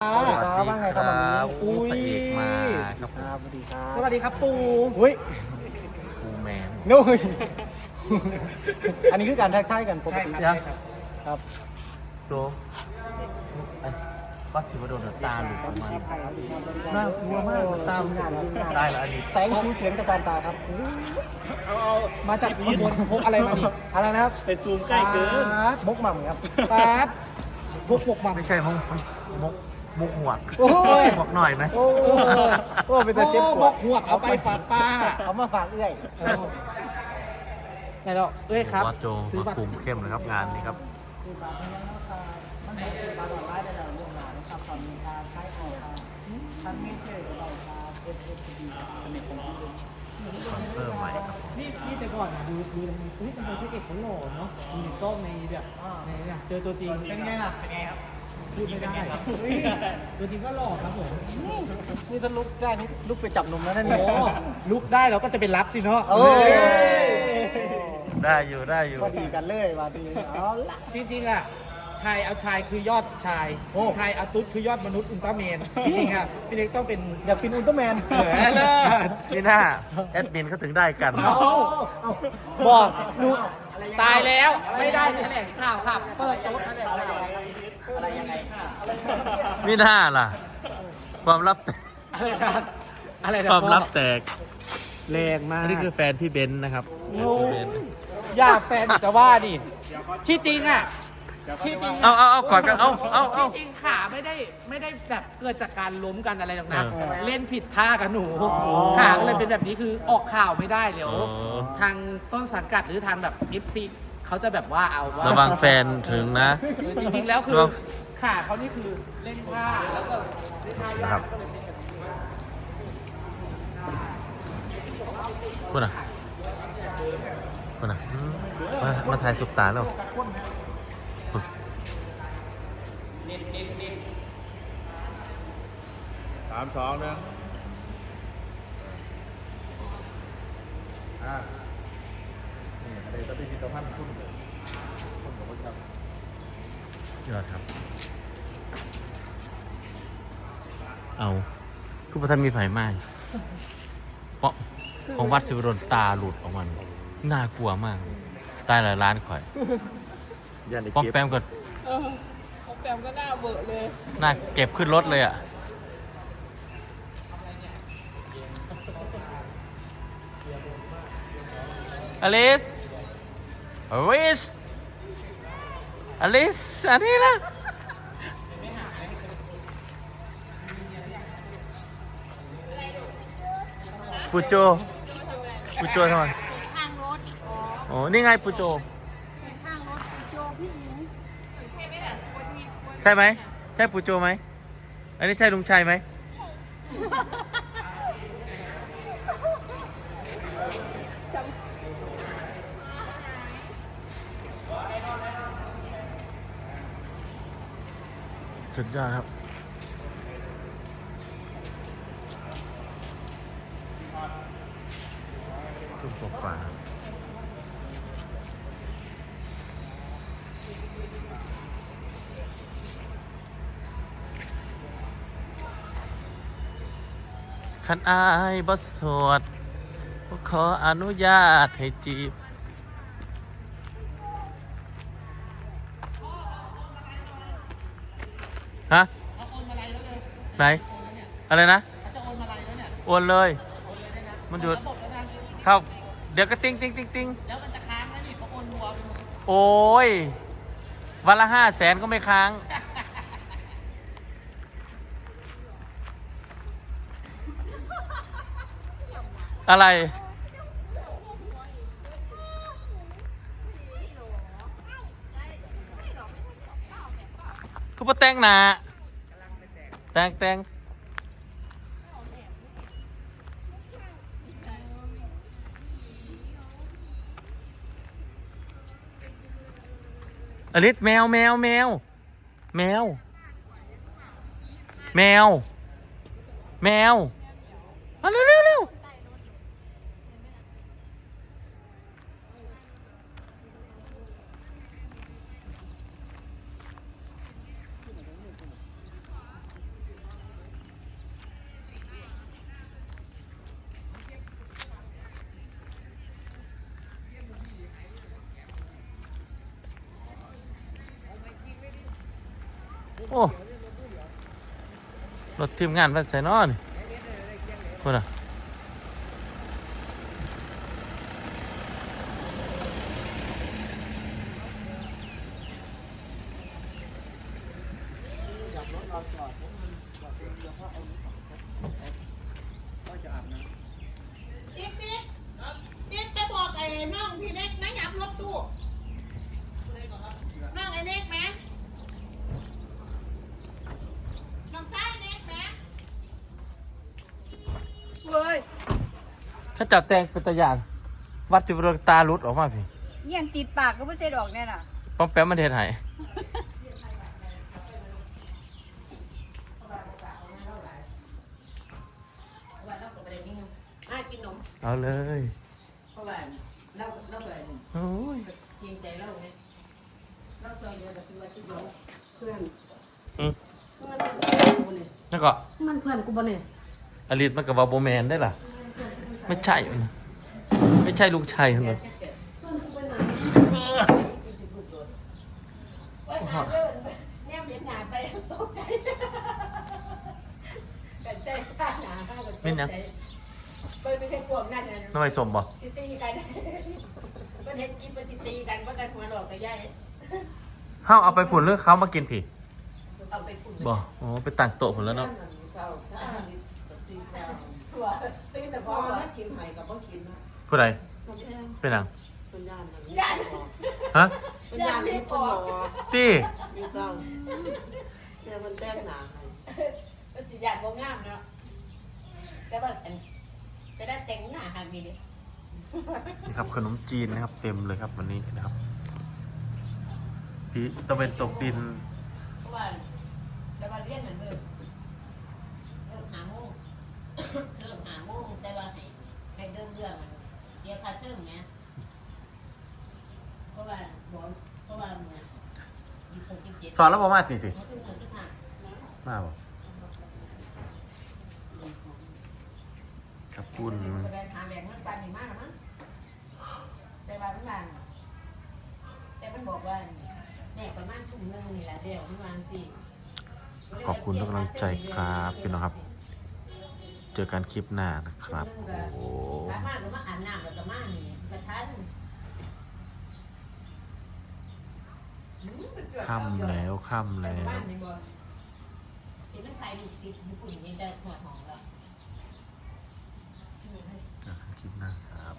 สวัสดีครับว่าไงครับวันนี้อุ้อุ้ยยพระเอกมาครับครับสวัสดีครับ สวัสดีครับปูอุ้ยปูแมนนุ้ยอันนี้คือการทักทายกันปกติยังครับโตไอ้บัสถือว่าโดนตาหลุดออกมาน่ากลัวมากตามได้แล้วอันนี้แสงสีเสียงจากการตาครับอุ้ยมาจากข้างบนพกอะไรมาดิอะไรนะครับไปซูมใกล้เกินปาดมกหม่ำครับปาดพกพกบังไม่ใช่มุกมุก มุกหัวกโอ้ย หวกหน่อยไหมโอ้โหเป็นตาเจ็บปบวอกหวกเอาไปฝากป้า เอามาฝากเอื้อยเออไหนดอกเอ้ยครับวัดโจซื้อมาบัตรคุมเข้มนะครับงานนี้ครับสปอนเซอร์ใหม่ครับนี่นี่แต่ก่อนอะดูดูเฮ้ยทำไมพระเอกเขาหล่อเนาะดูในกล้องในแบบในเนี่ยเจอตัวจริงเป็นไงล่ะเป็นไงครับ พูดไม่ได้ตัวจริงก็หล่อครับผมนี่ถ้าลุกได้นี่ลุกไปจับนมแล้วนั่นโอ้เนี่ยลุกได้เราก็จะเป็นรับสิเนาะโอ้ยได้อยู่ได้อยู่ก็ดีกันเลยมาทีเอาละ จริงๆอะชายเอาชายคือยอดชาย โอ้ ชายเอาตุ๊ดคือยอดมนุษย์อุลตร้าแมนจริงๆอะพี่เล็กต้องเป็นอยากเป็นอุลตร้าแมนเออเลิศ นี่หน้าแอดมินเขาถึงได้กันเอาเอาบอกหนูตายแล้วไม่ได้แถลงข่าวครับ เปิดโต๊ะแถลงข่าว อะไรยังไงค่ะนี่หน้าล่ะ ความลับแตกอะไรนะอะไรนะความลับพ่อแตกแรงมากอันนี้คือแฟนพี่เบนซ์นะครับโอ้พี่เบนซ์อย่าแฟนจะว่าดิที่จริงอะที่จริงเอาเอาเอากอดกันเอาเอาเอา ที่จริงขาไม่ได้ไม่ได้แบบเกิดจากการล้มกันอะไรหรอกนะเออเล่นผิดท่ากับหนูขาก็เลยเป็นแบบนี้คือออกข่าวไม่ได้เดี๋ยว อ๋อ ทางต้นสังกัดหรือทางแบบ FC เขาจะแบบว่าเอาว่าระวังแฟนถึงนะจริงๆแล้วคือระวังขาเขานี่คือเล่นท่าแล้วก็เล่นท่านะครับคุณอะคุณอะอืมมามาถ่ายสุกตาแล้วคุณสามสองหนึ่งอ่า นี่อะไรก็เป็นผลิตภัณฑ์คุณคุณบอกว่าครับยอดครับ เอาคือประธานมีไผ่ไหม้เพราะของวัดสิวรนตาหลุดออกมาน่ากลัวมาก ตายหลายล้านข่อยยันอีกป้อมเก็บแปมก็เออของแปมก็หน้าเบอะเลยน่าเก็บขึ้นรถเลยอะ อลิสอลิสอลิส อันนี้นะปูโจปูโจทำไมข้างรถอ๋อโอ้นี่ไงปูโจข้างรถโจพี่หญิงใช่ไหมใช่ไหมใช่ปูโจไหม อันนี้ใช่ลุงชัยไหม สุดยอดครับทุ่งกป่าคันอายบสสวดบ่ขออนุญาตให้จีบ ฮะไหนอะไรนะโอนเลยมันหยุดเข้าเดี๋ยวก็ติ้งติ้งติ้งติ้งแล้วมันจะค้างไหมนี่เขาโอนรัวไปหมดโอ้ยวันละห้าแสนก็ไม่ค้าง อะไร คือปะแต่งหนา แตงแตงอลิสแมวแมวแมว แมว แมว แมว โอ้รถทีมงานพันใส่นอนพูดอะ ติ๊กติ๊กติ๊กจะบอกไอ้น้องพี่เน็กไหมอยากรถตู้น้องไอ้เน็กไหมน้องซ้ายเน็กไหมเว้ย ข้าจับแตงเป็นตะยานวัดสิบรตาหลุดออกมาพี่ยังติดปากก็ไม่เสร็จออกแน่น่ะป้อมแป๊มมาเทศไห้เอาเลยเพราะว่าเราเราเกิดโอ้ยเกรงใจเราไงเราซอยเดียวกับตัวที่เราเพื่อนอืมเพื่อนกูเนี่ยแล้วก็มันเพื่อนกูบ่เนี่ยอลิสมันกับวาโบแมนได้ล่ะ ไม่ใช่มันนะไม่ใช่ลูกชายมันเลยแนมเห็นหนาไปตกใจกันใจข้าหนาข้ากันไม่นะเปิดไม่ใช่พวกนั่นนะน้ำไมสมบ่สิตีกันก็เห็นกินไปสิตีกันว่ากันหัวหลอกกับยายห้าวเอาไปผุนเลือกเขามากินผีเอาไปฝุ่นบ่อ๋อไปต่างโต๊ะผุนแล้วเนาะตัวตี แต่พอว่ากินไห่กับบ่กินนะผู้ใดเป็นหนังเป็นยานนะยานฮะเป็นยานที่คนหมอตี้มีเศร้าเนี่ยมันแต้งหนาให้มันสิยานบ่งามเนาะแต่ว่าอันจะได้แต่งหน้าหางดีดินี่ครับขนมจีนนะครับ เต็มเลยครับวันนี้นะครับพี่ตะเวนตกดิน เพราะว่าแต่ว่าเรียนเหมือนเดิมเริ่มหาโมงเริ่มหาโมงแต่ว่าให้ให้เดิมเรื่องมันเสียค่าเทอมเนี่ยเพราะว่าบอกเพราะว่ามันยี่สิบหกยี่สิบเจ็ดสอนแล้วบ่มาติติมันคือเงินที่ผ่านมาบ่กับปุ้นแสดงทางแดงมันปันนี่มากหรอมั้งแต่ว่ามันวางแต่มันบอกว่าเนี่ยประมาณทุ่มหนึงนี่แหละเดี๋ยวมันวางสิ ขอบคุณทุกกำลังใจครับพี่น้องครับเจอกันคลิปหน้านะครับ โอ้สามารถมาอ่านน้ำกับสมานี่กระทันค่ำแล้วค่ำแล้ว บ้านในบ่ที่มันไทยลูกติดญี่ปุ่นนี่แต่หัวหอมแล้ว เจอกันคลิปหน้าครับ